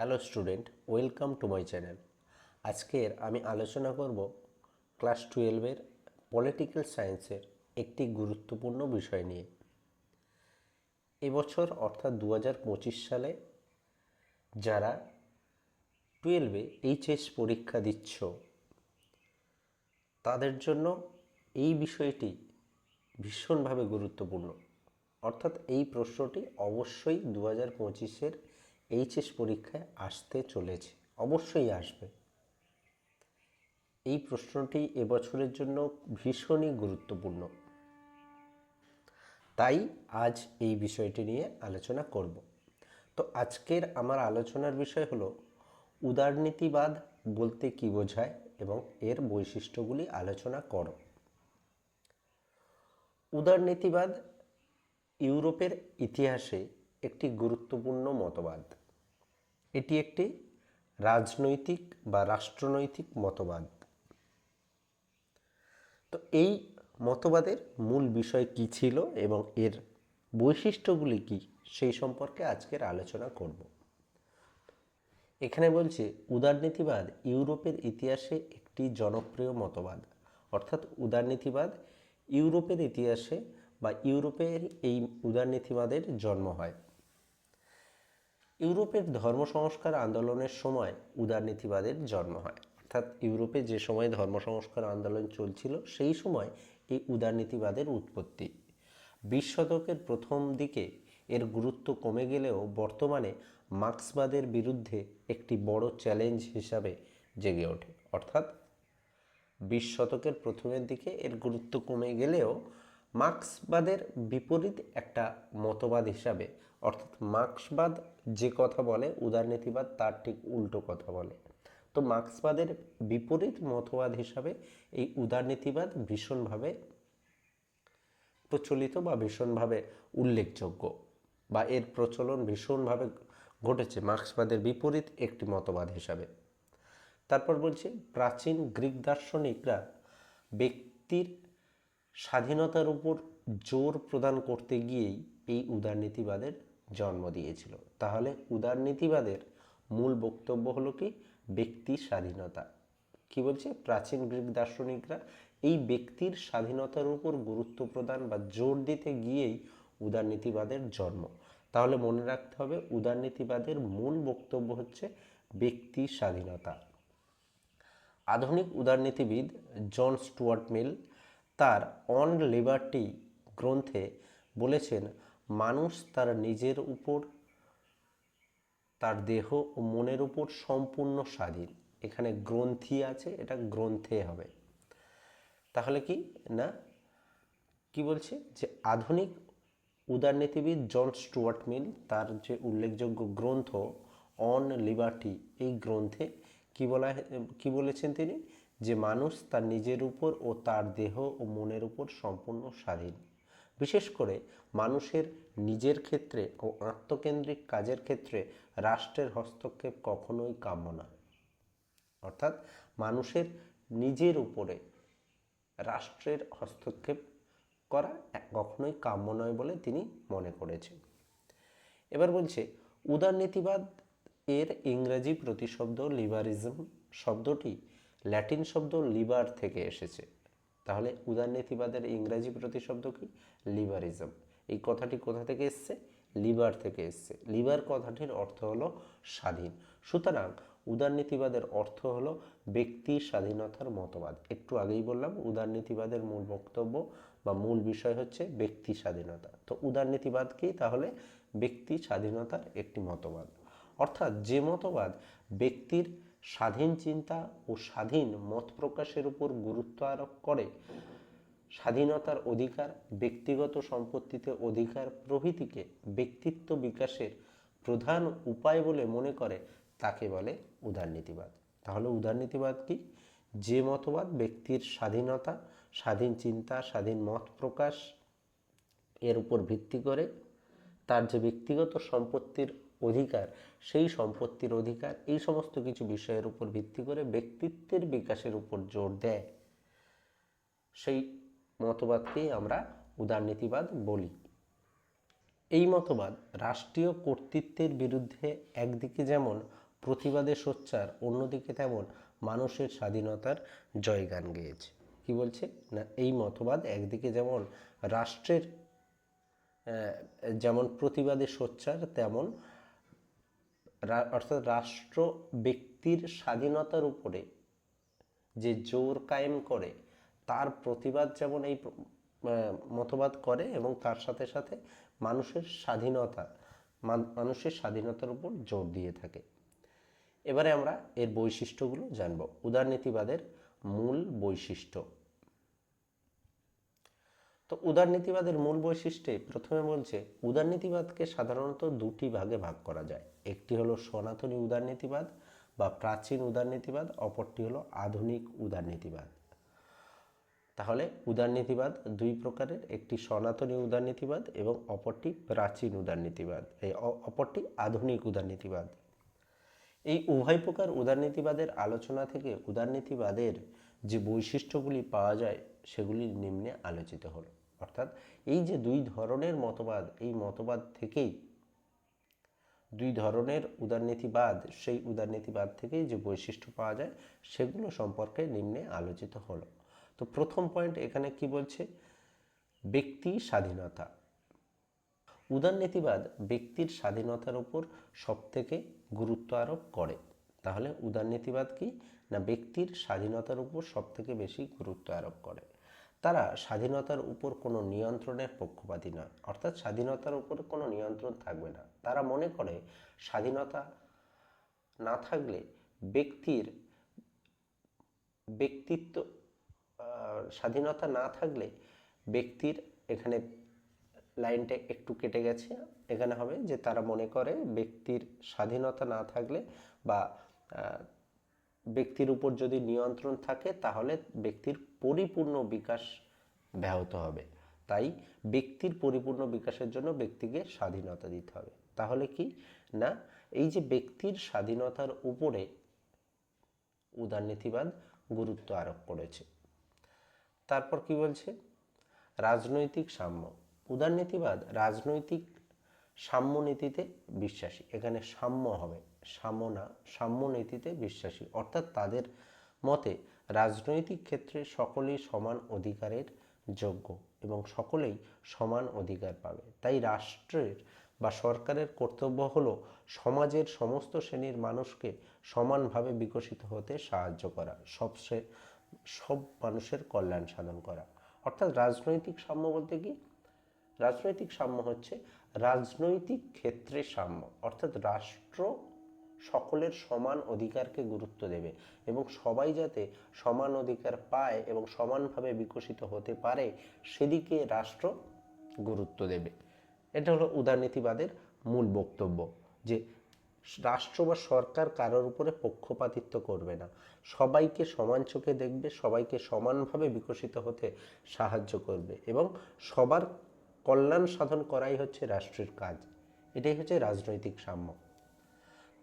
Hello student, welcome to my channel. আজকের আমি আলোচনা করব ক্লাস টুয়েলভের পলিটিক্যাল সায়েন্সের একটি গুরুত্বপূর্ণ বিষয় নিয়ে। এবছর অর্থাৎ দু পঁচিশ সালে, যারা টুয়েলভে এইচএস পরীক্ষা দিচ্ছ, তাদের জন্য এই বিষয়টি ভীষণভাবে গুরুত্বপূর্ণ। অর্থাৎ এই প্রশ্নটি অবশ্যই দু হাজার পঁচিশের এইচএস পরীক্ষায় আসতে চলেছে, অবশ্যই আসবে। এই প্রশ্নটি এবছরের জন্য ভীষণই গুরুত্বপূর্ণ। তাই আজ এই বিষয়টি নিয়ে আলোচনা করব। তো আজকের আমার আলোচনার বিষয় হলো, উদারনীতিবাদ বলতে কি বোঝায় এবং এর বৈশিষ্ট্যগুলি আলোচনা করো। উদারনীতিবাদ ইউরোপের ইতিহাসে একটি গুরুত্বপূর্ণ মতবাদ। এটি একটি রাজনৈতিক বা রাষ্ট্রনৈতিক মতবাদ। তো এই মতবাদের মূল বিষয় কি ছিল এবং এর বৈশিষ্ট্যগুলি কি সেই সম্পর্কে আজকের আলোচনা করব। এখানে বলছে, উদারনীতিবাদ ইউরোপের ইতিহাসে একটি জনপ্রিয় মতবাদ। অর্থাৎ উদারনীতিবাদ ইউরোপের ইতিহাসে বা ইউরোপের এই উদারনীতিবাদের জন্ম হয়। ইউরোপের ধর্ম সংস্কার আন্দোলনের সময় উদারনীতিবাদের জন্ম হয়। অর্থাৎ ইউরোপে যে সময় ধর্ম সংস্কার আন্দোলন চলছিল, সেই সময় এই উদারনীতিবাদের উৎপত্তি। বিশ শতকের প্রথম দিকে এর গুরুত্ব কমে গেলেও বর্তমানে মার্ক্সবাদের বিরুদ্ধে একটি বড় চ্যালেঞ্জ হিসাবে জেগে ওঠে। অর্থাৎ বিশ শতকের প্রথমের দিকে এর গুরুত্ব কমে গেলেও মার্ক্সবাদের বিপরীত একটা মতবাদ হিসাবে, অর্থাৎ মার্ক্সবাদ যে কথা বলে, উদারনীতিবাদ তার ঠিক উল্টো কথা বলে। তো মার্ক্সবাদের বিপরীত মতবাদ হিসাবে এই উদারনীতিবাদ ভীষণভাবে প্রচলিত বা ভীষণভাবে উল্লেখযোগ্য বা এর প্রচলন ভীষণভাবে ঘটেছে মার্ক্সবাদের বিপরীত একটি মতবাদ হিসাবে। তারপর বলছে, প্রাচীন গ্রিক দার্শনিকরা ব্যক্তির স্বাধীনতার উপর জোর প্রদান করতে গিয়েই এই উদারনীতিবাদের জন্ম দিয়েছিল। তাহলে উদারনীতিবাদের মূল বক্তব্য হলো কি? ব্যক্তি স্বাধীনতা। কি বলছে? প্রাচীন গ্রিক দার্শনিকরা এই ব্যক্তির স্বাধীনতার উপর গুরুত্ব প্রদান বা জোর দিতে গিয়েই উদারনীতিবাদের জন্ম। তাহলে মনে রাখতে হবে উদারনীতিবাদের মূল বক্তব্য হচ্ছে ব্যক্তি স্বাধীনতা। আধুনিক উদারনীতিবিদ জন স্টুয়ার্ট মিল তার অন লিবার্টি গ্রন্থে বলেছেন, মানুষ তার নিজের উপর, তার দেহ ও মনের উপর সম্পূর্ণ স্বাধীন। এখানে গ্রন্থি আছে, এটা গ্রন্থে হবে। তাহলে কি? না? কি বলছে? যে আধুনিক উদারনীতিবিদ জন স্টুয়ার্ট মিল তার যে উল্লেখযোগ্য গ্রন্থ অন লিবার্টি, এই গ্রন্থে কি বলা, কি বলেছেন তিনি? যে মানুষ তার নিজের উপর ও তার দেহ ও মনের উপর সম্পূর্ণ স্বাধীন। বিশেষ করে মানুষের নিজের ক্ষেত্রে ও আত্মকেন্দ্রিক কাজের ক্ষেত্রে রাষ্ট্রের হস্তক্ষেপ কখনোই কাম্য নয়। অর্থাৎ মানুষের নিজের উপরে রাষ্ট্রের হস্তক্ষেপ করা কখনোই কাম্য নয় বলে তিনি মনে করেছেন। এবার বলছে, উদারনীতিবাদ এর ইংরেজি প্রতিশব্দ লিবারিজম শব্দটি ল্যাটিন শব্দ লিবার থেকে এসেছে। তাহলে উদারনীতিবাদের ইংরাজি প্রতিশব্দ কি? লিবারিজম এই কথাটি কোথা থেকে এসছে? লিবার থেকে এসছে। লিবার কথাটির অর্থ হলো স্বাধীন। সুতরাং উদারনীতিবাদের অর্থ হলো ব্যক্তি স্বাধীনতার মতবাদ। একটু আগেই বললাম উদারনীতিবাদের মূল বক্তব্য বা মূল বিষয় হচ্ছে ব্যক্তি স্বাধীনতা। তো উদারনীতিবাদ কি? তাহলে ব্যক্তি স্বাধীনতার একটি মতবাদ। অর্থাৎ যে মতবাদ ব্যক্তির স্বাধীন চিন্তা ও স্বাধীন মত প্রকাশের উপর গুরুত্ব আরোপ করে। স্বাধীনতার অধিকার, ব্যক্তিগত সম্পত্তিতে অধিকার প্রভৃতিকে ব্যক্তিত্ব বিকাশের প্রধান উপায় বলে মনে করে, তাকে বলে উদারনীতিবাদ তাহলে উদারনীতিবাদ কি? যে মতবাদ, ব্যক্তির স্বাধীনতা, স্বাধীন চিন্তা, স্বাধীন মত প্রকাশ এর উপর ভিত্তি করে তার যে ব্যক্তিগত সম্পত্তির অধিকার, সেই সম্পত্তির অধিকার, এই সমস্ত কিছু বিষয়ের উপর ভিত্তি করে ব্যক্তিত্বের বিকাশের উপর জোর দেয়। সেই মতবাদকেই আমরা উদারনীতিবাদ বলি। এই মতবাদ রাষ্ট্রীয় কর্তৃত্বের বিরুদ্ধে একদিকে যেমন প্রতিবাদে সোচ্চার, অন্যদিকে তেমন মানুষের স্বাধীনতার জয়গান গেয়েছে। কি বলছে? না, এই মতবাদ একদিকে যেমন রাষ্ট্রের যেমন প্রতিবাদে সোচ্চার, তেমন অর্থাৎ রাষ্ট্র ব্যক্তির স্বাধীনতার উপরে যে জোর কায়েম করে, তার প্রতিবাদ যেমন এই মতবাদ করে এবং তার সাথে সাথে মানুষের স্বাধীনতা, মান- মানুষের স্বাধীনতার উপর জোর দিয়ে থাকে। এবারে আমরা এর বৈশিষ্ট্যগুলো জানব। উদারনীতিবাদের মূল বৈশিষ্ট্য। তো উদারনীতিবাদের মূল বৈশিষ্ট্যে প্রথমে বলছে, উদারনীতিবাদকে সাধারণত দুটি ভাগে ভাগ করা যায়। একটি হলো সনাতনী উদারনীতিবাদ বা প্রাচীন উদারনীতিবাদ, অপরটি হলো আধুনিক উদারনীতিবাদ। তাহলে উদারনীতিবাদ দুই প্রকারের, একটি সনাতনী উদারনীতিবাদ এবং অপরটি প্রাচীন উদারনীতিবাদ। এই অপরটি আধুনিক উদারনীতিবাদ। এই উভয় প্রকার উদারনীতিবাদের আলোচনা থেকে উদারনীতিবাদের যে বৈশিষ্ট্যগুলি পাওয়া যায়, সেগুলি নিম্নে আলোচিত হলো। অর্থাৎ এই যে দুই ধরনের মতবাদ, এই মতবাদ থেকেই, দুই ধরনের উদারনীতিবাদ, সেই উদারনীতিবাদ থেকেই যে বৈশিষ্ট্য পাওয়া যায়, সেগুলো সম্পর্কে নিম্নে আলোচিত হলো। তো প্রথম পয়েন্ট এখানে কি বলছে? ব্যক্তি স্বাধীনতা। উদারনীতিবাদ ব্যক্তির স্বাধীনতার উপর সবথেকে গুরুত্ব আরোপ করে। তাহলে উদারনীতিবাদ কি? না ব্যক্তির স্বাধীনতার উপর সবথেকে বেশি গুরুত্ব আরোপ করে। তারা স্বাধীনতার উপর কোনো নিয়ন্ত্রণের পক্ষপাতী নয় অর্থাৎ স্বাধীনতার উপর কোনো নিয়ন্ত্রণ থাকবে না। তারা মনে করে স্বাধীনতা না থাকলে ব্যক্তির ব্যক্তিত্ব স্বাধীনতা না থাকলে ব্যক্তির এখানে লাইনটা একটু কেটে গেছে। এখানে হবে যে তারা মনে করে ব্যক্তির স্বাধীনতা না থাকলে বা ব্যক্তির উপর যদি নিয়ন্ত্রণ থাকে, তাহলে ব্যক্তির পরিপূর্ণ বিকাশ ব্যাহত হবে। তাই ব্যক্তির পরিপূর্ণ বিকাশের জন্য ব্যক্তিকে স্বাধীনতা দিতে হবে। তাহলে কি? না, এই যে ব্যক্তির স্বাধীনতার উপরে উদারনীতিবাদ গুরুত্ব আরোপ করেছে। তারপর কি বলছে? রাজনৈতিক সাম্য। উদারনীতিবাদ, রাজনৈতিক সাম্য নীতিতে বিশ্বাসী। এখানে সাম্য হবে। সাম্য সাম্য নীতিতে বিশ্বাসী। অর্থাৎ তাদের মতে রাজনৈতিক ক্ষেত্রে সকলেই সমান অধিকারের যোগ্য এবং সকলেই সমান অধিকার পাবে। তাই রাষ্ট্রের বা সরকারের কর্তব্য হলো সমাজের সমস্ত শ্রেণির মানুষকে সমানভাবে বিকশিত হতে সাহায্য করা, সব শ্রে- সব মানুষের কল্যাণ সাধন করা। অর্থাৎ রাজনৈতিক সাম্য বলতে কি? রাজনৈতিক সাম্য হচ্ছে রাজনৈতিক ক্ষেত্রে সাম্য, অর্থাৎ রাষ্ট্র সকলের সমান অধিকারকে গুরুত্ব দেবে এবং সবাই যাতে সমান অধিকার পায় এবং সমানভাবে বিকশিত হতে পারে, সেদিকে রাষ্ট্র গুরুত্ব দেবে। এটা হলো উদারনীতিবাদের মূল বক্তব্য, যে রাষ্ট্র বা সরকার কারোর উপরে পক্ষপাতিত্ব করবে না। সবাইকে সমান চোখে দেখবে, সবাইকে সমানভাবে বিকশিত হতে সাহায্য করবে এবং সবার কল্যাণ সাধন করাই হচ্ছে রাষ্ট্রের কাজ। এটাই হচ্ছে রাজনৈতিক সাম্য।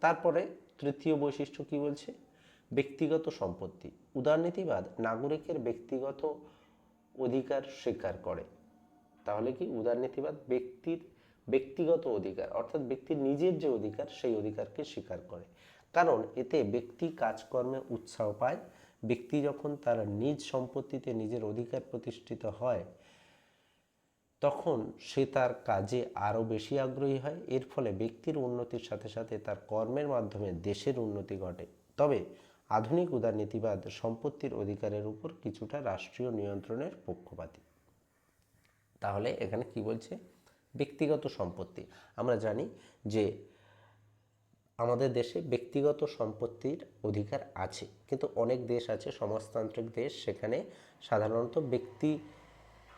তারপরে তৃতীয় বৈশিষ্ট্য কি বলছে? ব্যক্তিগত সম্পত্তি। উদারনীতিবাদ নাগরিকের ব্যক্তিগত অধিকার স্বীকার করে। তাহলে কি উদারনীতিবাদ? ব্যক্তির ব্যক্তিগত অধিকার, অর্থাৎ ব্যক্তির নিজের যে অধিকার, সেই অধিকারকে স্বীকার করে। কারণ এতে ব্যক্তি কাজকর্মে উৎসাহ পায়। ব্যক্তি যখন তার নিজ সম্পত্তিতে নিজের অধিকার প্রতিষ্ঠিত হয় তখন সে তার কাজে আরও বেশি আগ্রহী হয়। এর ফলে ব্যক্তির উন্নতির সাথে সাথে তার কর্মের মাধ্যমে দেশের উন্নতি ঘটে। তবে আধুনিক উদারনীতিবাদ সম্পত্তির অধিকারের উপর কিছুটা রাষ্ট্রীয় নিয়ন্ত্রণের পক্ষপাতী। তাহলে এখানে কি বলছে? ব্যক্তিগত সম্পত্তি। আমরা জানি যে আমাদের দেশে ব্যক্তিগত সম্পত্তির অধিকার আছে, কিন্তু অনেক দেশ আছে, সমাজতান্ত্রিক দেশ, সেখানে সাধারণত ব্যক্তি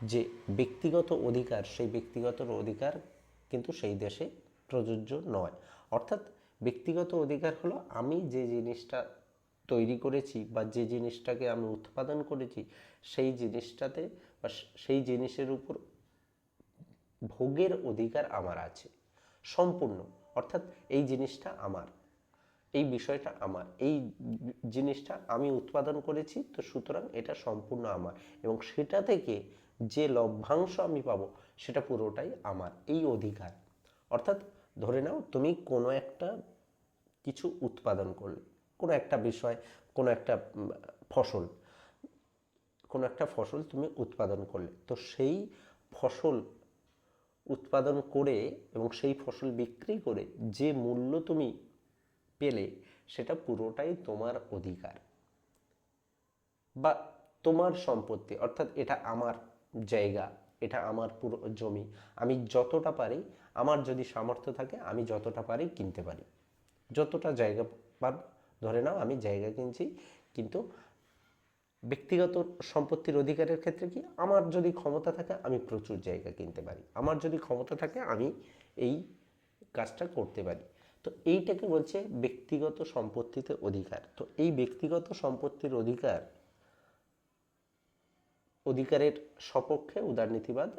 যে ব্যক্তিগত অধিকার, সেই ব্যক্তিগত অধিকার কিন্তু সেই দেশে প্রযোজ্য নয়। অর্থাৎ ব্যক্তিগত অধিকার হলো আমি যে জিনিসটা তৈরি করেছি বা যে জিনিসটাকে আমি উৎপাদন করেছি, সেই জিনিসটাতে বা সেই জিনিসের উপর ভোগের অধিকার আমার আছে। সম্পূর্ণ। অর্থাৎ এই জিনিসটা আমার। এই বিষয়টা আমার। এই জিনিসটা আমি উৎপাদন করেছি, তো সুতরাং এটা সম্পূর্ণ আমার। এবং সেটা থেকে যে লভ্যাংশ আমি পাবো, সেটা পুরোটাই আমার, এই অধিকার। অর্থাৎ ধরে নাও, তুমি কোনো একটা কিছু উৎপাদন করলে, কোনো একটা বিষয়, কোনো একটা ফসল, কোনো একটা ফসল তুমি উৎপাদন করলে, তো সেই ফসল উৎপাদন করে এবং সেই ফসল বিক্রি করে যে মূল্য তুমি পেলে, সেটা পুরোটাই তোমার অধিকার বা তোমার সম্পত্তি, অর্থাৎ এটা আমার জায়গা, এটা আমার পুরো জমি। আমি যতটা পারি, আমার যদি সামর্থ্য থাকে, আমি যতটা পারি কিনতে পারি। যতটা জায়গা পার ধরে নাও আমি জায়গা কিনছি, কিন্তু ব্যক্তিগত সম্পত্তির অধিকারের ক্ষেত্রে কি, আমার যদি ক্ষমতা থাকে, আমি প্রচুর জায়গা কিনতে পারি। আমার যদি ক্ষমতা থাকে, আমি এই কাজটা করতে পারি। তো এইটাকে বলছে, ব্যক্তিগত সম্পত্তিতে অধিকার। তো এই ব্যক্তিগত সম্পত্তির অধিকার অধিকারের সপক্ষে উদারনীতিবাদ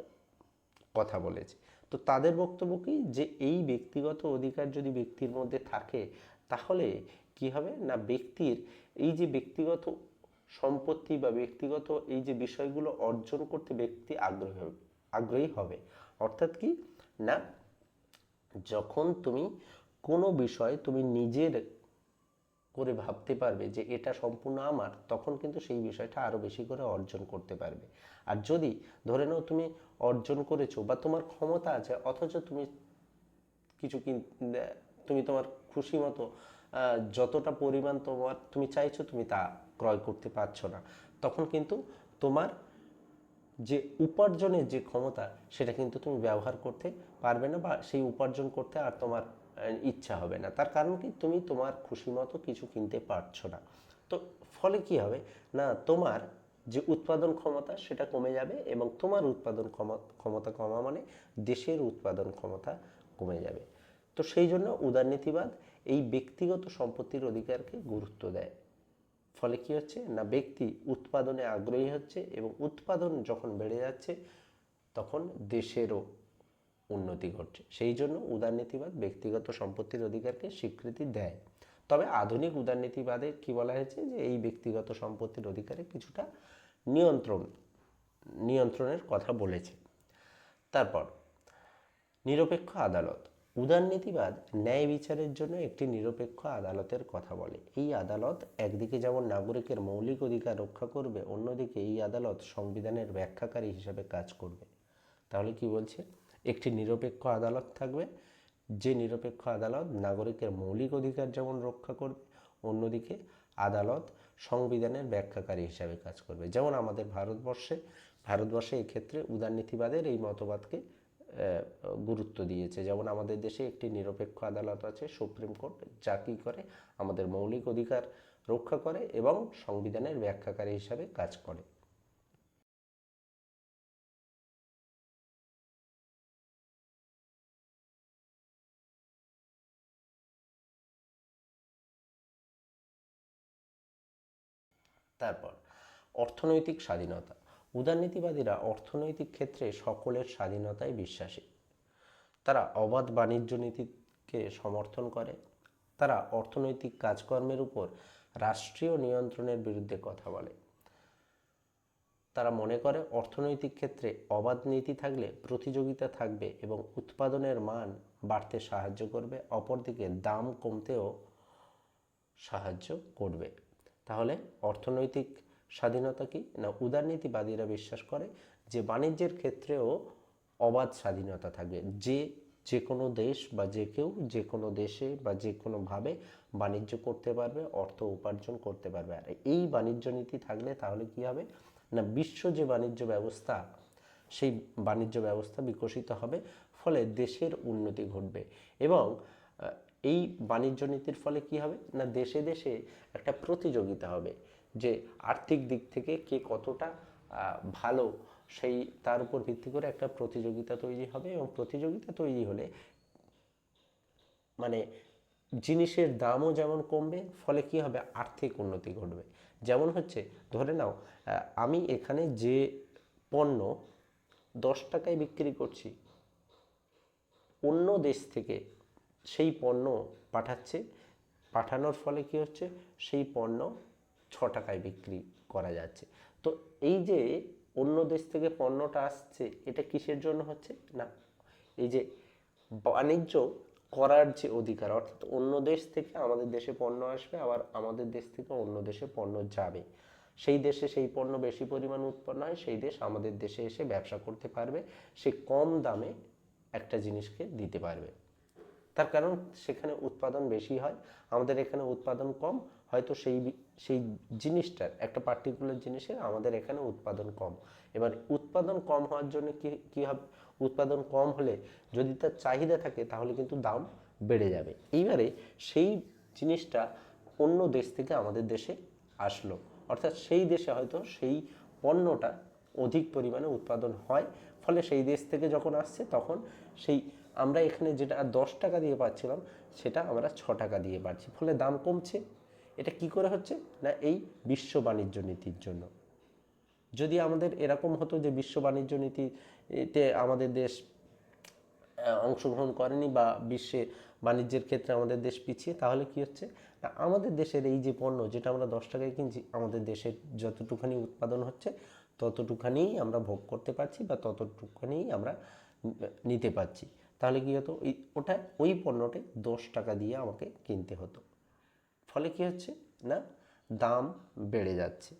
কথা বলেছে। তো তাদের বক্তব্য কি? যে এই ব্যক্তিগত অধিকার যদি ব্যক্তির মধ্যে থাকে, তাহলে কি হবে? না, ব্যক্তির এই যে ব্যক্তিগত সম্পত্তি বা ব্যক্তিগত এই যে বিষয়গুলো অর্জন করতে ব্যক্তি আগ্রহী হবে আগ্রহী হবে। অর্থাৎ কি? না, যখন তুমি কোনো বিষয় তুমি নিজের করে ভাবতে পারবে যে এটা সম্পূর্ণ আমার, তখন কিন্তু সেই বিষয়টা আরও বেশি করে অর্জন করতে পারবে। আর যদি ধরে নাও তুমি অর্জন করেছ বা তোমার ক্ষমতা আছে, অথচ তুমি কিছু তুমি তোমার খুশি মতো যতটা পরিমাণ তোমার তুমি চাইছো তুমি তা ক্রয় করতে পারছ না। তখন কিন্তু তোমার যে উপার্জনের যে ক্ষমতা, সেটা কিন্তু তুমি ব্যবহার করতে পারবে না বা সেই উপার্জন করতে আর তোমার ইচ্ছা হবে না। তার কারণ কি? তুমি তোমার খুশি মতো কিছু কিনতে পারছ না। তো ফলে কি হবে? না, তোমার যে উৎপাদন ক্ষমতা সেটা কমে যাবে এবং তোমার উৎপাদন ক্ষমতা কমা মানে দেশের উৎপাদন ক্ষমতা কমে যাবে। তো সেই জন্য উদারনীতিবাদ এই ব্যক্তিগত সম্পত্তির অধিকারকে গুরুত্ব দেয়। ফলে কি হচ্ছে? না, ব্যক্তি উৎপাদনে আগ্রহী হচ্ছে এবং উৎপাদন যখন বেড়ে যাচ্ছে, তখন দেশেরও উন্নতি ঘটছে। সেই জন্য উদারনীতিবাদ ব্যক্তিগত সম্পত্তির অধিকারকে স্বীকৃতি দেয়। তবে আধুনিক উদারনীতিবাদে কি বলা হয়েছে যে, এই ব্যক্তিগত সম্পত্তির অধিকারে কিছুটা নিয়ন্ত্রণ, নিয়ন্ত্রণের কথা বলেছে। তারপর, নিরপেক্ষ আদালত। উদারনীতিবাদ ন্যায় বিচারের জন্য একটি নিরপেক্ষ আদালতের কথা বলে। এই আদালত একদিকে যেমন নাগরিকের মৌলিক অধিকার রক্ষা করবে, অন্যদিকে এই আদালত সংবিধানের ব্যাখ্যাকারী হিসেবে কাজ করবে। তাহলে কি বলছে? একটি নিরপেক্ষ আদালত থাকবে। যে নিরপেক্ষ আদালত নাগরিকের মৌলিক অধিকার যেমন রক্ষা করবে, অন্যদিকে আদালত সংবিধানের ব্যাখ্যাকারী হিসাবে কাজ করবে। যেমন আমাদের ভারতবর্ষে ভারতবর্ষে এই ক্ষেত্রে উদারনীতিবাদের এই মতবাদকে গুরুত্ব দিয়েছে। যেমন আমাদের দেশে একটি নিরপেক্ষ আদালত আছে, সুপ্রিম কোর্ট, যা কী করে? আমাদের মৌলিক অধিকার রক্ষা করে এবং সংবিধানের ব্যাখ্যাকারী হিসাবে কাজ করে। তারপর, অর্থনৈতিক স্বাধীনতা। উদারনীতিবাদীরা অর্থনৈতিক ক্ষেত্রে সকলের স্বাধীনতায় বিশ্বাসী। তারা অবাধ বাণিজ্য নীতিকে সমর্থন করে। তারা অর্থনৈতিক কাজকর্মের উপর রাষ্ট্রীয় নিয়ন্ত্রণের বিরুদ্ধে কথা বলে। তারা মনে করে অর্থনৈতিক ক্ষেত্রে অবাধ নীতি থাকলে প্রতিযোগিতা থাকবে এবং উৎপাদনের মান বাড়তে সাহায্য করবে, অপরদিকে দাম কমতেও সাহায্য করবে। তাহলে অর্থনৈতিক স্বাধীনতা কি? না, উদারনীতিবাদীরা বিশ্বাস করে যে বাণিজ্যের ক্ষেত্রেও অবাধ স্বাধীনতা থাকবে। যে যে কোনো দেশ বা যে কেউ যে কোনো দেশে বা যে কোনোভাবে বাণিজ্য করতে পারবে, অর্থ উপার্জন করতে পারবে। আর এই বাণিজ্য নীতি থাকলে তাহলে কি হবে? না, বিশ্ব যে বাণিজ্য ব্যবস্থা, সেই বাণিজ্য ব্যবস্থা বিকশিত হবে, ফলে দেশের উন্নতি ঘটবে। এবং এই বাণিজ্য নীতির ফলে কি হবে? না দেশে দেশে একটা প্রতিযোগিতা হবে যে আর্থিক দিক থেকে কে কতটা ভালো সেই তার উপর ভিত্তি করে একটা প্রতিযোগিতা তৈরি হবে এবং প্রতিযোগিতা তৈরি হলে মানে জিনিসের দামও যেমন কমবে, ফলে কি হবে? আর্থিক উন্নতি ঘটবে। যেমন হচ্ছে, ধরে নাও আমি এখানে যে পণ্য দশ টাকায় বিক্রি করছি, অন্য দেশ থেকে সেই পণ্য পাঠাচ্ছে। পাঠানোর ফলে কি হচ্ছে? সেই পণ্য ছ টাকায় বিক্রি করা যাচ্ছে। তো এই যে অন্য দেশ থেকে পণ্যটা আসছে, এটা কিসের জন্য হচ্ছে? না, এই যে বাণিজ্য করার যে অধিকার, অর্থাৎ অন্য দেশ থেকে আমাদের দেশে পণ্য আসবে, আবার আমাদের দেশ থেকে অন্য দেশে পণ্য যাবে। সেই দেশে সেই পণ্য বেশি পরিমাণ উৎপন্ন হয়, সেই দেশ আমাদের দেশে এসে ব্যবসা করতে পারবে, সে কম দামে একটা জিনিসকে দিতে পারবে। তার কারণ সেখানে উৎপাদন বেশি হয়, আমাদের এখানে উৎপাদন কম, হয়তো সেই সেই জিনিসটার, একটা পার্টিকুলার জিনিসের আমাদের এখানে উৎপাদন কম। এবার উৎপাদন কম হওয়ার জন্য কি, কী হবে? উৎপাদন কম হলে যদি তার চাহিদা থাকে তাহলে কিন্তু দাম বেড়ে যাবে। এইবারে সেই জিনিসটা অন্য দেশ থেকে আমাদের দেশে আসলো। অর্থাৎ সেই দেশে হয়তো সেই পণ্যটা অধিক পরিমাণে উৎপাদন হয়, ফলে সেই দেশ থেকে যখন আসছে তখন সেই আমরা এখানে যেটা দশ টাকা দিয়ে পাচ্ছিলাম, সেটা আমরা ছ টাকা দিয়ে পাচ্ছি। ফলে দাম কমছে। এটা কি করে হচ্ছে? না, এই বিশ্ব বাণিজ্য নীতির জন্য। যদি আমাদের এরকম হতো যে বিশ্ব বাণিজ্য নীতিতে আমাদের দেশ অংশগ্রহণ করেনি বা বিশ্বে বাণিজ্যের ক্ষেত্রে আমাদের দেশ পিছিয়ে, তাহলে কি হচ্ছে? না, আমাদের দেশের এই যে পণ্য যেটা আমরা দশ টাকায় কিনছি, আমাদের দেশের যতটুখানি উৎপাদন হচ্ছে ততটুখানিই আমরা ভোগ করতে পারছি বা ততটুখানিই আমরা নিতে পারছি। তাহলে কি হতো? ওই ওটা ওই পণ্যটি দশ টাকা দিয়ে আমাকে কিনতে হতো। ফলে কি হচ্ছে? না, দাম বেড়ে যাচ্ছে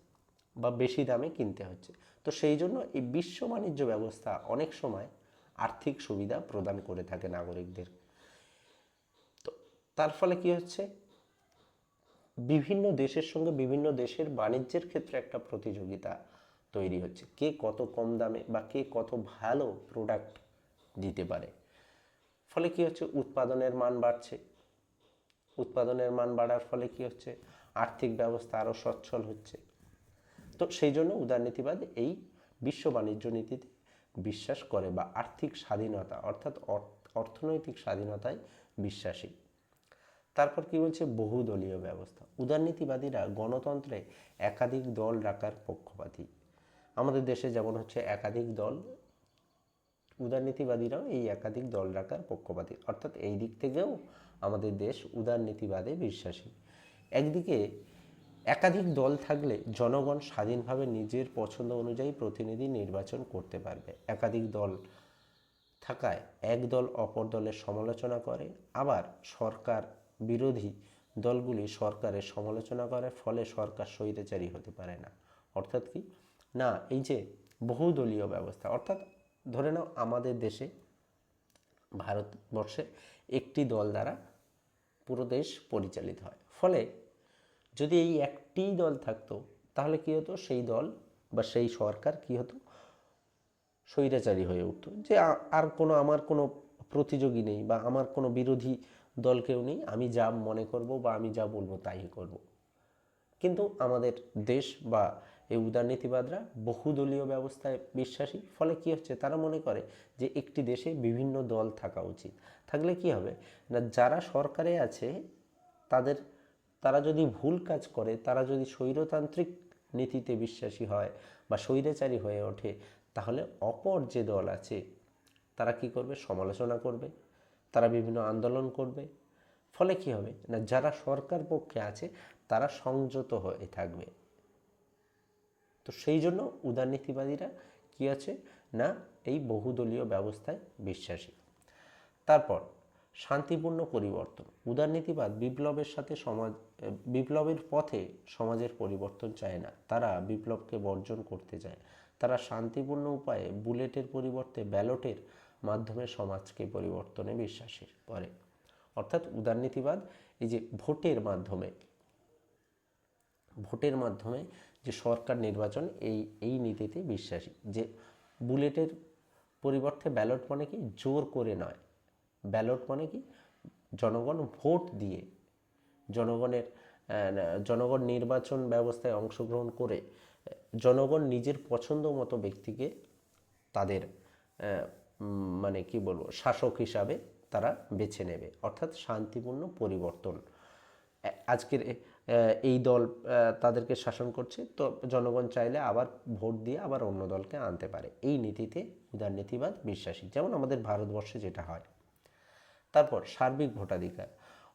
বা বেশি দামে কিনতে হচ্ছে। তো সেই জন্য এই বিশ্ব বাণিজ্য ব্যবস্থা অনেক সময় আর্থিক সুবিধা প্রদান করে থাকে নাগরিকদের। তো তার ফলে কি হচ্ছে? বিভিন্ন দেশের সঙ্গে বিভিন্ন দেশের বাণিজ্যের ক্ষেত্রে একটা প্রতিযোগিতা তৈরি হচ্ছে। কে কত কম দামে বা কে কত ভালো প্রোডাক্ট দিতে পারে। ফলে কি হচ্ছে? উৎপাদনের মান বাড়ছে। উৎপাদনের মান বাড়ার ফলে কি হচ্ছে? আর্থিক ব্যবস্থা আরও সচ্ছল হচ্ছে। তো সেই জন্য উদারনীতিবাদ এই বিশ্ব বাণিজ্য নীতিতে বিশ্বাস করে বা আর্থিক স্বাধীনতা অর্থাৎ অর্থ- অর্থনৈতিক স্বাধীনতায় বিশ্বাসী। তারপর কি বলছে? বহুদলীয় ব্যবস্থা। উদারনীতিবাদীরা গণতন্ত্রে একাধিক দল রাখার পক্ষপাতী। আমাদের দেশে যেমন হচ্ছে একাধিক দল উদারনীতিবাদীরাও এই একাধিক দল রাখার পক্ষপাতী। অর্থাৎ এই দিক থেকেও আমাদের দেশ উদারনীতিবাদে বিশ্বাসী। একদিকে একাধিক দল থাকলে জনগণ স্বাধীনভাবে নিজের পছন্দ অনুযায়ী প্রতিনিধি নির্বাচন করতে পারবে। একাধিক দল থাকায় এক দল অপর দলের সমালোচনা করে, আবার সরকার বিরোধী দলগুলি সরকারের সমালোচনা করে, ফলে সরকার স্বৈরাচারী হতে পারে না। অর্থাৎ কি? না, এই যে বহুদলীয় ব্যবস্থা, অর্থাৎ ধরে নাও আমাদের দেশে, ভারতবর্ষে একটি দল দ্বারা পুরো দেশ পরিচালিত হয়। ফলে যদি এই একটি দল থাকতো, তাহলে কি হতো? সেই দল বা সেই সরকার কি হতো? স্বৈরাচারী হয়ে উঠতো। যে আর কোনো, আমার কোনো প্রতিযোগী নেই বা আমার কোনো বিরোধী দল কেউ নেই, আমি যা মনে করব বা আমি যা বলব তাই করব। কিন্তু আমাদের দেশ বা এই উদারনীতিবাদরা বহুদলীয় ব্যবস্থায় বিশ্বাসী। ফলে কি হচ্ছে? তারা মনে করে যে একটি দেশে বিভিন্ন দল থাকা উচিত। থাকলে কি হবে? না, যারা সরকারে আছে, তাদের, তারা যদি ভুল কাজ করে, তারা যদি স্বৈরতান্ত্রিক নীতিতে বিশ্বাসী হয় বা স্বৈরাচারী হয়ে ওঠে, তাহলে অপর যে দল আছে, তারা কি করবে? সমালোচনা করবে। তারা বিভিন্ন আন্দোলন করবে। ফলে কি হবে? না, যারা সরকার পক্ষে আছে, তারা সংযত হয়ে থাকবে। তো সেই জন্য উদারনীতিবাদীরা কি আছে? না, এই বহুদলীয় ব্যবস্থায় বিশ্বাসী। তারপর, শান্তিপূর্ণ পরিবর্তন। উদারনীতিবাদ বিপ্লবের সাথে সমাজ বিপ্লবের পথে সমাজের পরিবর্তন চায় না। তারা বিপ্লবকে বর্জন করতে চায়। তারা শান্তিপূর্ণ উপায়ে বুলেটের পরিবর্তে ব্যালটের মাধ্যমে সমাজকে পরিবর্তনে বিশ্বাসী করে। অর্থাৎ উদারনীতিবাদ এই যে ভোটের মাধ্যমে ভোটের মাধ্যমে যে সরকার নির্বাচন, এই এই নীতিতে বিশ্বাসী। যে বুলেটের পরিবর্তে ব্যালট মানে কি? জোর করে নয়। ব্যালট মানে কি? জনগণ ভোট দিয়ে জনগণের জনগণ নির্বাচন ব্যবস্থায় অংশগ্রহণ করে, জনগণ নিজের পছন্দ মতো ব্যক্তিকে তাদের মানে কি বলব, শাসক হিসাবে তারা বেছে নেবে। অর্থাৎ শান্তিপূর্ণ পরিবর্তন। আজকের এই দল তাদেরকে শাসন করছে। তো জনগণ চাইলে আবার ভোট দিয়ে আবার অন্য দলকে আনতে পারে। এই নীতিতে উদারনীতিবাদ বিশ্বাসী, যেমন আমাদের ভারতবর্ষে যেটা হয়। তারপর সার্বিক ভোটাধিকার।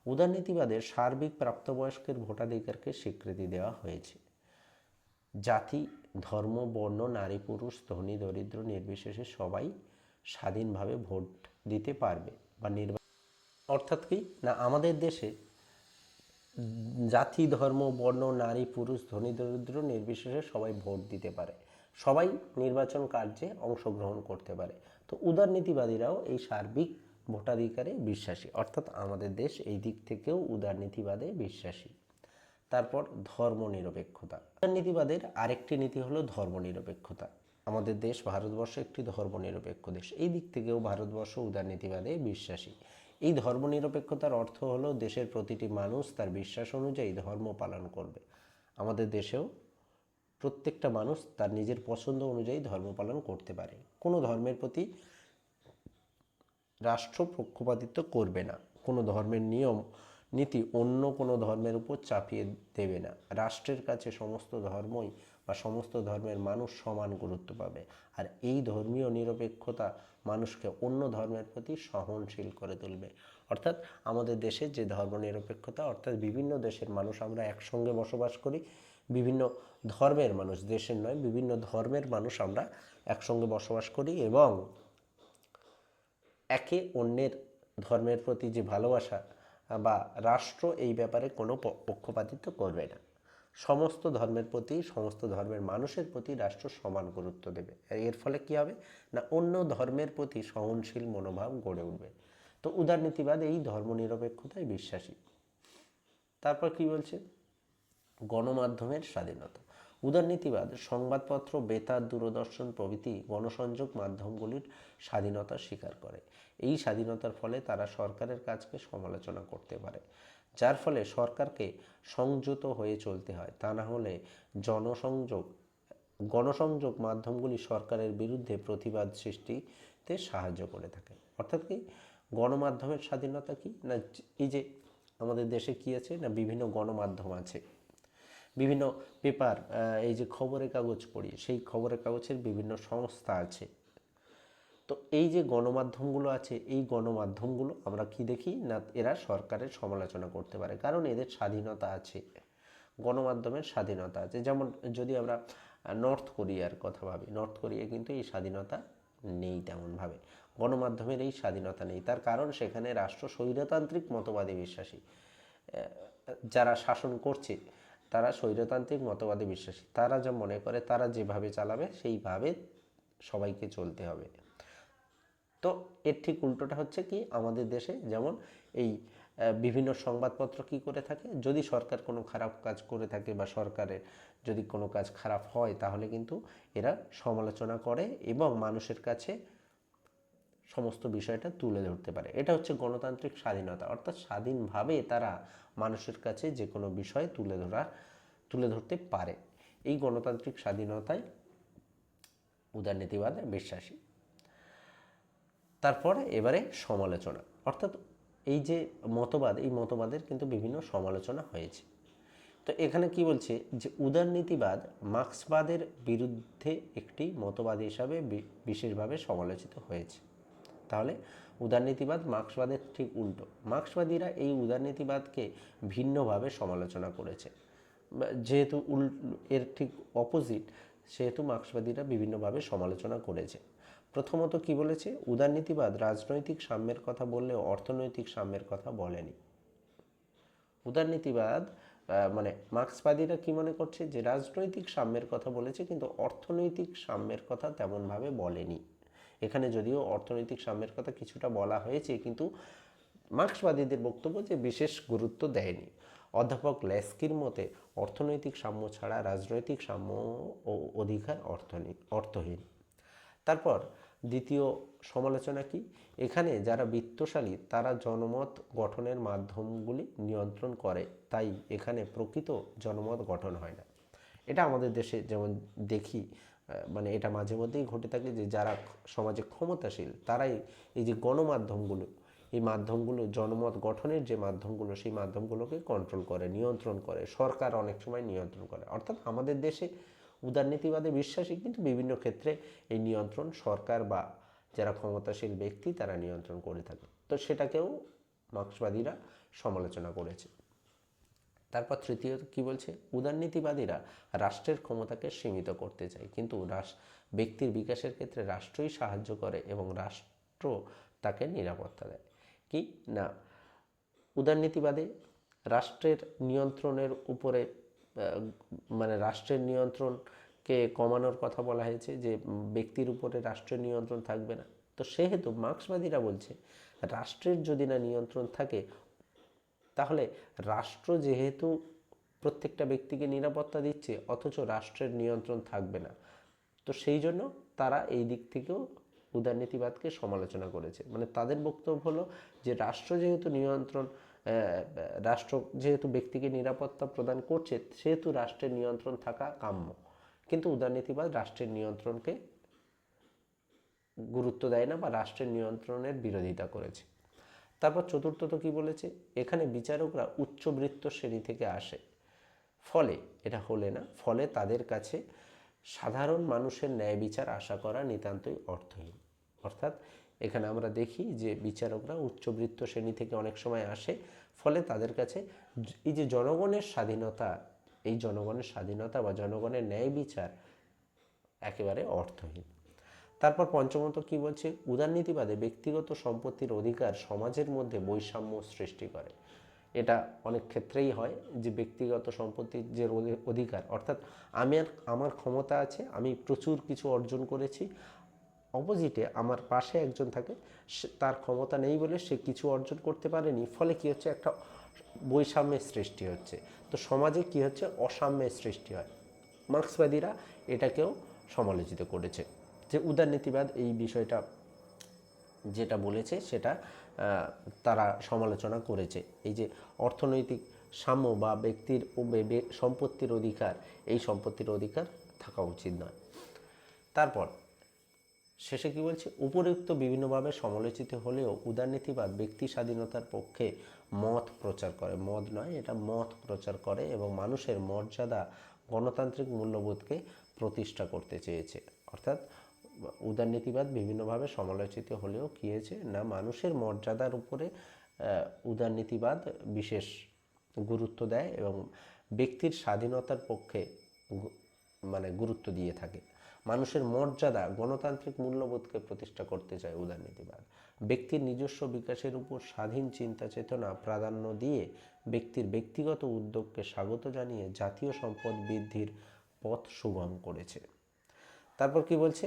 উদারনীতিবাদের সার্বিক প্রাপ্তবয়স্কের ভোটাধিকারকে স্বীকৃতি দেওয়া হয়েছে। জাতি, ধর্ম, বর্ণ, নারী, পুরুষ, ধনী, দরিদ্র, নির্বিশেষে সবাই স্বাধীনভাবে ভোট দিতে পারবে বা নির্বাচন অর্থাৎ কি? না, আমাদের দেশে জাতি, ধর্ম, বর্ণ, নারী, পুরুষ, ধনী, দরিদ্র নির্বিশেষে সবাই ভোট দিতে পারে। সবাই নির্বাচন কার্যে অংশগ্রহণ করতে পারে। তো উদারনীতিবাদীরাও এই সার্বিক ভোটাধিকারে বিশ্বাসী। অর্থাৎ আমাদের দেশ এই দিক থেকেও উদারনীতিবাদে বিশ্বাসী। তারপর ধর্মনিরপেক্ষতা উদারনীতিবাদের আরেকটি নীতি হলো ধর্মনিরপেক্ষতা আমাদের দেশ ভারতবর্ষ একটি ধর্মনিরপেক্ষ দেশ। এই দিক থেকেও ভারতবর্ষ উদারনীতিবাদে বিশ্বাসী। এই ধর্মনিরপেক্ষতার অর্থ হলো দেশের প্রতিটি মানুষ তার বিশ্বাস অনুযায়ী ধর্ম পালন করবে। আমাদের দেশেও প্রত্যেকটা মানুষ তার নিজের পছন্দ অনুযায়ী ধর্ম পালন করতে পারে। কোনো ধর্মের প্রতি রাষ্ট্র পক্ষপাতিত্ব করবে না। কোনো ধর্মের নিয়ম, নীতি অন্য কোনো ধর্মের উপর চাপিয়ে দেবে না। রাষ্ট্রের কাছে সমস্ত ধর্মই বা সমস্ত ধর্মের মানুষ সমান গুরুত্ব পাবে। আর এই ধর্মীয় নিরপেক্ষতা মানুষকে অন্য ধর্মের প্রতি সহনশীল করে তুলবে। অর্থাৎ আমাদের দেশে যে ধর্মনিরপেক্ষতা, অর্থাৎ বিভিন্ন দেশের মানুষ আমরা একসঙ্গে বসবাস করি, বিভিন্ন ধর্মের মানুষ, দেশের নয়, বিভিন্ন ধর্মের মানুষ আমরা একসঙ্গে বসবাস করি এবং একে অন্যের ধর্মের প্রতি যে ভালোবাসা বা রাষ্ট্র এই ব্যাপারে কোনো পক্ষপাতিত্ব করবে না। সমস্ত ধর্মের প্রতি, সমস্ত ধর্মের মানুষের প্রতি রাষ্ট্র সমান গুরুত্ব দেবে। এর ফলে কি হবে? না, অন্য ধর্মের প্রতি সহনশীল মনোভাব গড়ে উঠবে। তো উদারনীতিবাদ এই ধর্মনিরপেক্ষতায় বিশ্বাসী। তারপর কি বলছে? গণমাধ্যমের স্বাধীনতা। উদারনীতিবাদ, সংবাদপত্র, বেতার, দূরদর্শন প্রভৃতি গণসংযোগ মাধ্যমগুলির স্বাধীনতা স্বীকার করে। এই স্বাধীনতার ফলে তারা সরকারের কাজকে সমালোচনা করতে পারে। যার ফলে সরকারকে সংযত হয়ে চলতে হয়। তা না হলে জনসংযোগ, গণসংযোগ মাধ্যমগুলি সরকারের বিরুদ্ধে প্রতিবাদ সৃষ্টিতে সাহায্য করে থাকে। অর্থাৎ কি, গণমাধ্যমের স্বাধীনতা কি? না এই যে আমাদের দেশে কি আছে? না বিভিন্ন গণমাধ্যম আছে। বিভিন্ন পেপার এই যে খবরের কাগজ পড়ি, সেই খবরের কাগজের বিভিন্ন সংস্থা আছে। তো এই যে গণমাধ্যমগুলো আছে, এই গণমাধ্যমগুলো আমরা কি দেখি? না, এরা সরকারের সমালোচনা করতে পারে। কারণ এদের স্বাধীনতা আছে। গণমাধ্যমের স্বাধীনতা আছে। যেমন যদি আমরা নর্থ কোরিয়ার কথা ভাবি নর্থ কোরিয়া কিন্তু এই স্বাধীনতা নেই তেমনভাবে। গণমাধ্যমের এই স্বাধীনতা নেই। তার কারণ সেখানে রাষ্ট্র স্বৈরতান্ত্রিক মতবাদে বিশ্বাসী। যারা শাসন করছে, তারা স্বৈরতান্ত্রিক মতবাদে বিশ্বাসী। তারা যা মনে করে, তারা যেভাবে চালাবে, সেইভাবে সবাইকে চলতে হবে। তো এর ঠিক উল্টোটা হচ্ছে কি, আমাদের দেশে যেমন এই বিভিন্ন সংবাদপত্র কি করে থাকে, যদি সরকার কোনো খারাপ কাজ করে থাকে বা সরকারের যদি কোনো কাজ খারাপ হয়, তাহলে কিন্তু এরা সমালোচনা করে এবং মানুষের কাছে সমস্ত বিষয়টা তুলে ধরতে পারে। এটা হচ্ছে গণতান্ত্রিক স্বাধীনতা। অর্থাৎ স্বাধীনভাবে তারা মানুষের কাছে যে কোনো বিষয় তুলে ধরার, তুলে ধরতে পারে। এই গণতান্ত্রিক স্বাধীনতায় উদারনীতিবাদ বিশ্বাসী। তারপরে এবারে সমালোচনা। অর্থাৎ এই যে মতবাদ, এই মতবাদের কিন্তু বিভিন্ন সমালোচনা হয়েছে। তো এখানে কি বলছে? যে উদারনীতিবাদ মার্ক্সবাদের বিরুদ্ধে একটি মতবাদ হিসাবে বিশেষভাবে সমালোচিত হয়েছে। তাহলে উদারনীতিবাদ মার্ক্সবাদের ঠিক উল্টো। মার্ক্সবাদীরা এই উদারনীতিবাদকে ভিন্নভাবে সমালোচনা করেছে। যেহেতু উল এর ঠিক অপোজিট সেহেতু মার্ক্সবাদীরা বিভিন্নভাবে সমালোচনা করেছে। প্রথমত কি বলেছে? উদারনীতিবাদ রাজনৈতিক সাম্যের কথা বললেও অর্থনৈতিক সাম্যের কথা বলেনি। উদারনীতিবাদ মানে মার্ক্সবাদীরা কি মনে করছে? যে রাজনৈতিক সাম্যের কথা বলেছে, কিন্তু অর্থনৈতিক সাম্যের কথা তেমনভাবে বলেনি। এখানে যদিও অর্থনৈতিক সাম্যের কথা কিছুটা বলা হয়েছে, কিন্তু মার্ক্সবাদীদের বক্তব্য যে বিশেষ গুরুত্ব দেয়নি। অধ্যাপক লেস্কির মতে, অর্থনৈতিক সাম্য ছাড়া রাজনৈতিক সাম্য ও অধিকার অর্থহীন। তারপর দ্বিতীয় সমালোচনা কি? এখানে যারা বিত্তশালী, তারা জনমত গঠনের মাধ্যমগুলি নিয়ন্ত্রণ করে, তাই এখানে প্রকৃত জনমত গঠন হয় না। এটা আমাদের দেশে যেমন দেখি মানে এটা মাঝে মধ্যেই ঘটে থাকে যে যারা সমাজে ক্ষমতাশীল, তারাই এই যে গণমাধ্যমগুলো, এই মাধ্যমগুলো, জনমত গঠনের যে মাধ্যমগুলো, সেই মাধ্যমগুলোকে কন্ট্রোল করে, নিয়ন্ত্রণ করে। সরকার অনেক সময় নিয়ন্ত্রণ করে। অর্থাৎ আমাদের দেশে উদারনীতিবাদে বিশ্বাসী কিন্তু বিভিন্ন ক্ষেত্রে এই নিয়ন্ত্রণ সরকার বা যারা ক্ষমতাশীল ব্যক্তি তারা নিয়ন্ত্রণ করে থাকে তো সেটাকেও মার্ক্সবাদীরা সমালোচনা করেছে। তারপর তৃতীয় কি বলছে? উদারনীতিবাদীরা রাষ্ট্রের ক্ষমতাকে সীমিত করতে চায়, কিন্তু রাস- ব্যক্তির বিকাশের ক্ষেত্রে রাষ্ট্রই সাহায্য করে এবং রাষ্ট্র তাকে নিরাপত্তা দেয়। কি? না, উদারনীতিবাদে রাষ্ট্রের নিয়ন্ত্রণের উপরে মানে রাষ্ট্রের নিয়ন্ত্রণকে কমানোর কথা বলা হয়েছে যে ব্যক্তির উপরে রাষ্ট্রের নিয়ন্ত্রণ থাকবে না। তো সেহেতু মার্ক্সবাদীরা বলছে, রাষ্ট্রের যদি না নিয়ন্ত্রণ থাকে, তাহলে রাষ্ট্র যেহেতু প্রত্যেকটা ব্যক্তিকে নিরাপত্তা দিচ্ছে, অথচ রাষ্ট্রের নিয়ন্ত্রণ থাকবে না। তো সেই জন্য তারা এই দিক থেকেও উদারনীতিবাদকে সমালোচনা করেছে। মানে তাদের বক্তব্য হলো যে, রাষ্ট্র যেহেতু নিয়ন্ত্রণ রাষ্ট্র যেহেতু ব্যক্তিকে নিরাপত্তা প্রদান করছে, সেহেতু রাষ্ট্রের নিয়ন্ত্রণ থাকা কাম্য। কিন্তু উদারনীতিবাদ রাষ্ট্রের নিয়ন্ত্রণকে গুরুত্ব দেয় না বা রাষ্ট্রের নিয়ন্ত্রণের বিরোধিতা করেছে। তারপর চতুর্থত কি বলেছে? এখানে বিচারকরা উচ্চবৃত্ত শ্রেণি থেকে আসে। ফলে, এটা হলে না, ফলে তাদের কাছে সাধারণ মানুষের ন্যায় বিচার আশা করা নিতান্তই অর্থহীন। অর্থাৎ এখানে আমরা দেখি যে বিচারকরা উচ্চবৃত্ত শ্রেণি থেকে অনেক সময় আসে, ফলে তাদের কাছে এই যে জনগণের স্বাধীনতা, এই জনগণের স্বাধীনতা বা জনগণের ন্যায় বিচার একেবারে অর্থহীন। তারপর পঞ্চমত কি বলছে? উদারনীতিবাদে ব্যক্তিগত সম্পত্তির অধিকার সমাজের মধ্যে বৈষম্য সৃষ্টি করে। এটা অনেক ক্ষেত্রেই হয় যে ব্যক্তিগত সম্পত্তির যে অধি- অধিকার, অর্থাৎ আমি আমার ক্ষমতা আছে, আমি প্রচুর কিছু অর্জন করেছি অপোজিটে আমার পাশে একজন থাকে তার ক্ষমতা নেই বলে সে কিছু অর্জন করতে পারেনি, ফলে কি হচ্ছে একটা বৈষম্যের সৃষ্টি হচ্ছে। তো সমাজে কি হচ্ছে? অসাম্যের সৃষ্টি হয়। মার্ক্সবাদীরা এটাকেও সমালোচিত করেছে। যে উদারনীতিবাদ এই বিষয়টা যেটা বলেছে, সেটা তারা সমালোচনা করেছে। এই যে অর্থনৈতিক সাম্য বা ব্যক্তির সম্পত্তির অধিকার, এই সম্পত্তির অধিকার থাকা উচিত নয়। তারপর শেষে কি বলছে? উপরুক্ত বিভিন্নভাবে সমালোচিত হলেও উদারনীতিবাদ ব্যক্তি স্বাধীনতার পক্ষে মত প্রচার করে। মত নয়, এটা মত প্রচার করে এবং মানুষের মর্যাদা গণতান্ত্রিক মূল্যবোধকে প্রতিষ্ঠা করতে চেয়েছে। অর্থাৎ উদারনীতিবাদ বিভিন্নভাবে সমালোচিত হলেও কী হয়েছে? না, মানুষের মর্যাদার উপরে উদারনীতিবাদ বিশেষ গুরুত্ব দেয় এবং ব্যক্তির স্বাধীনতার পক্ষে মানে গুরুত্ব দিয়ে থাকে। মানুষের মর্যাদা গণতান্ত্রিক মূল্যবোধকে প্রতিষ্ঠা করতে চায় উদারনীতিবাদ ব্যক্তির নিজস্ব বিকাশের উপর স্বাধীন চিন্তা চেতনা প্রাধান্য দিয়ে ব্যক্তির ব্যক্তিগত উদ্যোগকে স্বাগত জানিয়ে জাতীয় সম্পদ বৃদ্ধির পথ সুগম করেছে। তারপর কি বলছে?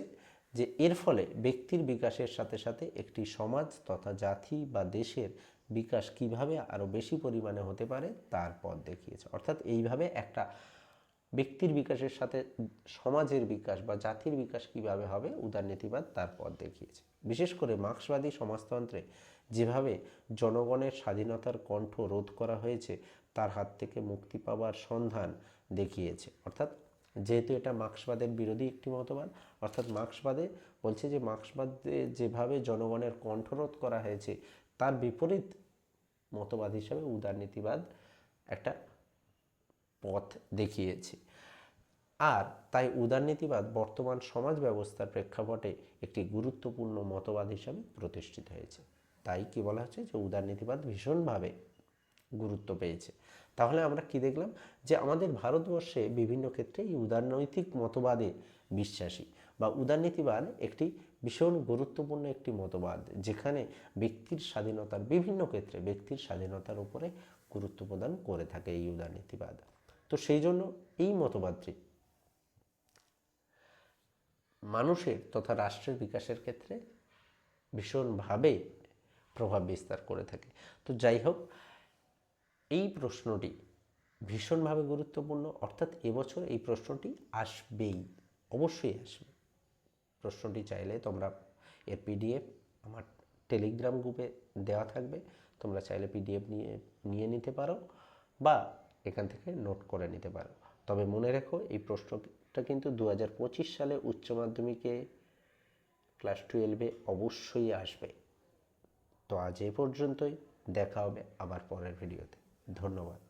যে এর ফলে ব্যক্তির বিকাশের সাথে সাথে একটি সমাজ তথা জাতি বা দেশের বিকাশ কীভাবে আরও বেশি পরিমাণে হতে পারে তার পথ দেখিয়েছে। অর্থাৎ এইভাবে একটা ব্যক্তির বিকাশের সাথে সমাজের বিকাশ বা জাতির বিকাশ কীভাবে হবে উদারনীতিবাদ তার পথ দেখিয়েছে। বিশেষ করে মার্ক্সবাদী সমাজতন্ত্রে যেভাবে জনগণের স্বাধীনতার কণ্ঠ রোধ করা হয়েছে, তার হাত থেকে মুক্তি পাওয়ার সন্ধান দেখিয়েছে। অর্থাৎ যেহেতু এটা মার্ক্সবাদের বিরোধী একটি মতবাদ, অর্থাৎ মার্ক্সবাদে বলছে যে মার্ক্সবাদে যেভাবে জনগণের কণ্ঠরোধ করা হয়েছে, তার বিপরীত মতবাদ হিসাবে উদারনীতিবাদ একটা পথ দেখিয়েছে। আর তাই উদারনীতিবাদ বর্তমান সমাজ ব্যবস্থার প্রেক্ষাপটে একটি গুরুত্বপূর্ণ মতবাদ হিসাবে প্রতিষ্ঠিত হয়েছে। তাই কি বলা হচ্ছে যে উদারনীতিবাদ ভীষণভাবে গুরুত্ব পেয়েছে। তাহলে আমরা কি দেখলাম? যে আমাদের ভারতবর্ষে বিভিন্ন ক্ষেত্রে এই উদারনৈতিক মতবাদে বিশ্বাসী বা উদারনীতিবাদ একটি ভীষণ গুরুত্বপূর্ণ একটি মতবাদ, যেখানে ব্যক্তির স্বাধীনতার বিভিন্ন ক্ষেত্রে ব্যক্তির স্বাধীনতার উপরে গুরুত্ব প্রদান করে থাকে এই উদারনীতিবাদ। তো সেই জন্য এই মতবাদটি। মানুষের তথা রাষ্ট্রের বিকাশের ক্ষেত্রে ভীষণভাবে প্রভাব বিস্তার করে থাকে। তো যাই হোক, এই প্রশ্নটি ভীষণভাবে গুরুত্বপূর্ণ, অর্থাৎ এবছর এই প্রশ্নটি আসবেই, অবশ্যই আসবে। প্রশ্নটি চাইলে তোমরা এর পিডিএফ আমার টেলিগ্রাম গ্রুপে দেওয়া থাকবে, তোমরা চাইলে পিডিএফ নিয়ে নিয়ে নিতে পারো বা এখান থেকে নোট করে নিতে পারো। তবে মনে রেখো, এই প্রশ্নটা কিন্তু দু হাজার পঁচিশ সালে উচ্চ মাধ্যমিকে ক্লাস টুয়েলভে অবশ্যই আসবে। তো আজ এ পর্যন্তই, দেখা হবে আবার পরের ভিডিওতে ধন্যবাদ।